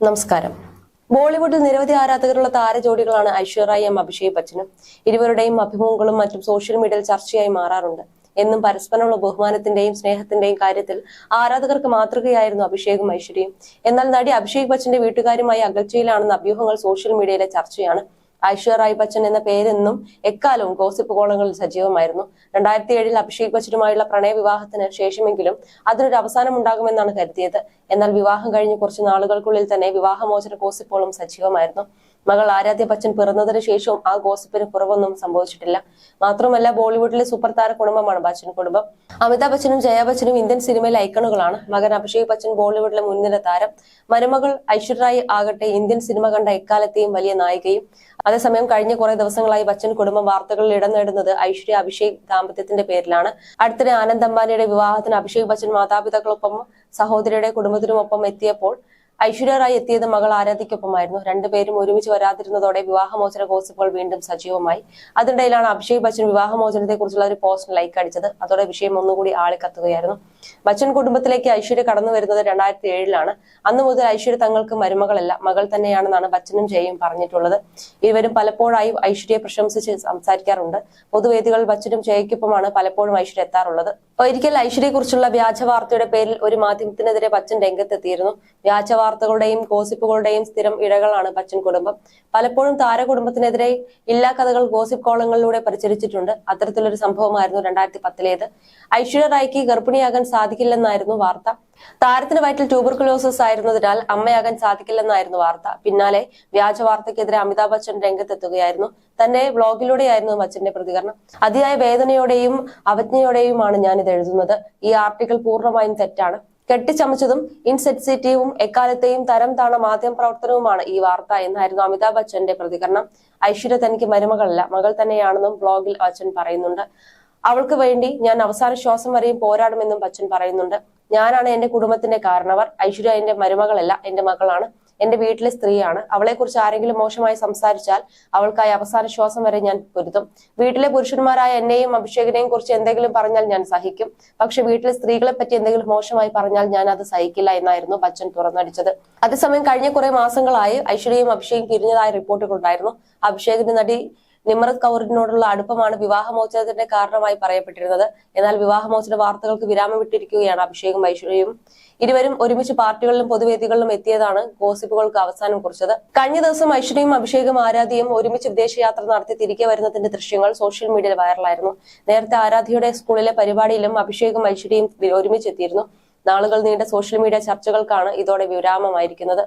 നമസ്കാരം. ബോളിവുഡിൽ നിരവധി ആരാധകരുള്ള താരജോഡികളാണ് ഐശ്വര്യയും അഭിഷേക് ബച്ചനും. ഇരുവരുടെയും അഭിമുഖങ്ങളും മറ്റും സോഷ്യൽ മീഡിയയിൽ ചർച്ചയായി മാറാറുണ്ട്. എന്നും പരസ്പരമുള്ള ബഹുമാനത്തിന്റെയും സ്നേഹത്തിന്റെയും കാര്യത്തിൽ ആരാധകർക്ക് മാതൃകയായിരുന്നു അഭിഷേകും ഐശ്വര്യയും. എന്നാൽ നടി അഭിഷേക് ബച്ചന്റെ വീട്ടുകാരുമായി അകൽച്ചയിലാണെന്ന അഭ്യൂഹങ്ങൾ സോഷ്യൽ മീഡിയയിലെ ചർച്ചയാണ് ഐശ്വര്യ റായ് ബച്ചൻ എന്ന പേരെന്നും എക്കാലവും ഗോസിപ്പ് കോളങ്ങളിൽ സജീവമായിരുന്നു. രണ്ടായിരത്തി ഏഴിൽ അഭിഷേക് ബച്ചനുമായുള്ള പ്രണയ വിവാഹത്തിന് ശേഷമെങ്കിലും അതിനൊരു അവസാനം ഉണ്ടാകുമെന്നാണ് കരുതിയത്. എന്നാൽ വിവാഹം കഴിഞ്ഞ് കുറച്ച് നാളുകൾക്കുള്ളിൽ തന്നെ വിവാഹമോചന ഗോസിപ്പുകളും സജീവമായിരുന്നു. മകൾ ആരാധ്യ ബച്ചൻ പിറന്നതിന് ശേഷവും ആ ഗോസിപ്പിന് കുറവൊന്നും സംഭവിച്ചിട്ടില്ല. മാത്രമല്ല ബോളിവുഡിലെ സൂപ്പർ താര കുടുംബമാണ് ബച്ചൻ കുടുംബം. അമിതാഭ് ബച്ചനും ജയ ബച്ചനും ഇന്ത്യൻ സിനിമയിലെ ഐക്കണുകളാണ്. മകൻ അഭിഷേക് ബച്ചൻ ബോളിവുഡിലെ മുൻനിര താരം. മരുമകൾ ഐശ്വര്യ ആകട്ടെ ഇന്ത്യൻ സിനിമ കണ്ട എക്കാലത്തെയും വലിയ നായികയും. അതേസമയം കഴിഞ്ഞ കുറെ ദിവസങ്ങളായി ബച്ചൻ കുടുംബം വാർത്തകളിൽ ഇടം നേടുന്നത് ഐശ്വര്യ അഭിഷേക് ദാമ്പത്യത്തിന്റെ പേരിലാണ്. അടുത്തിടെ ആനന്ദ് അംബാനിയുടെ വിവാഹത്തിന് അഭിഷേക് ബച്ചൻ മാതാപിതാക്കളൊപ്പം സഹോദരിയുടെ കുടുംബത്തിനുമൊപ്പം എത്തിയപ്പോൾ ഐശ്വര്യ റായ് എത്തിയത് മകൾ ആരാധിക്കൊപ്പമായിരുന്നു രണ്ടുപേരും ഒരുമിച്ച് വരാതിരുന്നതോടെ വിവാഹമോചന ഗോസിപ്പുകൾ വീണ്ടും സജീവമായി. അതിനിടയിലാണ് അഭിഷേക് ബച്ചൻ വിവാഹമോചനത്തെ കുറിച്ചുള്ള ഒരു പോസ്റ്റ് ലൈക്ക് അടിച്ചത്. അതോടെ വിഷയം ഒന്നുകൂടി ആളിക്കത്തുകയായിരുന്നു. ബച്ചൻ കുടുംബത്തിലേക്ക് ഐശ്വര്യ കടന്നു വരുന്നത് രണ്ടായിരത്തി ഏഴിലാണ് അന്ന് മുതൽ ഐശ്വര്യ തങ്ങൾക്ക് മരുമകളല്ല മകൾ തന്നെയാണെന്നാണ് ബച്ചനും ജയയും പറഞ്ഞിട്ടുള്ളത്. ഇരുവരും പലപ്പോഴായി ഐശ്വര്യയെ പ്രശംസിച്ച് സംസാരിക്കാറുണ്ട്. പൊതുവേദികൾ ബച്ചനും ജയയ്ക്കൊപ്പമാണ് പലപ്പോഴും ഐശ്വര്യ എത്താറുള്ളത്. ഒരിക്കൽ ഐശ്വര്യയെക്കുറിച്ചുള്ള വ്യാജ വാർത്തയുടെ പേരിൽ ഒരു മാധ്യമത്തിനെതിരെ ബച്ചൻ രംഗത്തെത്തിയിരുന്നു. വ്യാജ വാർത്തകളുടെയും ഗോസിപ്പുകളുടെയും സ്ഥിരം ഇഴകളാണ് ബച്ചൻ കുടുംബം. പലപ്പോഴും താരകുടുംബത്തിനെതിരെ ഇല്ലാ കഥകൾ ഗോസിപ്പ് കോളങ്ങളിലൂടെ പരിചരിച്ചിട്ടുണ്ട്. അത്തരത്തിലൊരു സംഭവമായിരുന്നു രണ്ടായിരത്തി പത്തിലേത്. ഐശ്വര്യ റായ്ക്ക് ഗർഭിണിയാകാൻ സാധിക്കില്ലെന്നായിരുന്നു വാർത്ത. താരത്തിന് വയറ്റിൽ ട്യൂബർകുലോസിസ് ആയിരുന്നതിനാൽ അമ്മയാകാൻ സാധിക്കില്ലെന്നായിരുന്നു വാർത്ത. പിന്നാലെ വ്യാജ വാർത്തയ്ക്കെതിരെ അമിതാഭ് ബച്ചൻ രംഗത്തെത്തുകയായിരുന്നു. തന്റെ വ്ളോഗിലൂടെയായിരുന്നു ബച്ചന്റെ പ്രതികരണം. അതിയായ വേദനയോടെയും അവജ്ഞയോടെയുമാണ് ഞാൻ ഇത് എഴുതുന്നത്. ഈ ആർട്ടിക്കിൾ പൂർണമായും തെറ്റാണ്. കെട്ടിച്ചമച്ചതും ഇൻസെൻസിറ്റീവും എക്കാലത്തെയും തരം താണ മാധ്യമ പ്രവർത്തനവുമാണ് ഈ വാർത്ത എന്നായിരുന്നു അമിതാഭ് ബച്ചന്റെ പ്രതികരണം. ഐശ്വര്യ തനിക്ക് മരുമകളല്ല. മകൾ തന്നെയാണെന്നും ബ്ലോഗിൽ ബച്ചൻ പറയുന്നുണ്ട്. അവൾക്ക് വേണ്ടി ഞാൻ അവസാന ശ്വാസം വരെയും പോരാടുമെന്നും ബച്ചൻ പറയുന്നുണ്ട്. ഞാനാണ് എന്റെ കുടുംബത്തിന്റെ കാരണവർ. ഐശ്വര്യ എന്റെ മരുമകളല്ല എന്റെ മകളാണ്. എന്റെ വീട്ടിലെ സ്ത്രീയാണ്. അവളെക്കുറിച്ച് ആരെങ്കിലും മോശമായി സംസാരിച്ചാൽ അവൾക്കായി അവസാന ശ്വാസം വരെ ഞാൻ പൊരുത്തും വീട്ടിലെ പുരുഷന്മാരായ എന്നെയും അഭിഷേകനെയും കുറിച്ച് എന്തെങ്കിലും പറഞ്ഞാൽ ഞാൻ സഹിക്കും. പക്ഷെ വീട്ടിലെ സ്ത്രീകളെ പറ്റി എന്തെങ്കിലും മോശമായി പറഞ്ഞാൽ ഞാൻ അത് സഹിക്കില്ല എന്നായിരുന്നു ബച്ചൻ തുറന്നടിച്ചത്. അതേസമയം കഴിഞ്ഞ കുറെ മാസങ്ങളായി ഐശ്വര്യയും അഭിഷേകും പിരിഞ്ഞതായ റിപ്പോർട്ടുകൾ ഉണ്ടായിരുന്നു അഭിഷേകിന്റെ നടി നിമ്രത് കൗറിനോടുള്ള അടുപ്പമാണ് വിവാഹമോചനത്തിന്റെ കാരണമായി പറയപ്പെട്ടിരുന്നത്. എന്നാൽ വിവാഹമോചന വാർത്തകൾക്ക് വിരാമം വിട്ടിരിക്കുകയാണ് അഭിഷേകും ഐശ്വര്യയും. ഇരുവരും ഒരുമിച്ച് പാർട്ടികളിലും പൊതുവേദികളിലും എത്തിയതാണ് ഗോസിപ്പുകൾക്ക് അവസാനം കുറിച്ചത്. കഴിഞ്ഞ ദിവസം ഐശ്വര്യയും അഭിഷേകും ആരാധ്യയും ഒരുമിച്ച് വിദേശയാത്ര നടത്തി തിരികെ വരുന്നതിന്റെ ദൃശ്യങ്ങൾ സോഷ്യൽ മീഡിയയിൽ വൈറലായിരുന്നു. നേരത്തെ ആരാധ്യയുടെ സ്കൂളിലെ പരിപാടിയിലും അഭിഷേകും ഐശ്വര്യയും ഒരുമിച്ച് എത്തിയിരുന്നു. നാളുകൾ നീണ്ട സോഷ്യൽ മീഡിയ ചർച്ചകൾക്കാണ് ഇതോടെ വിരാമമായിരിക്കുന്നത്.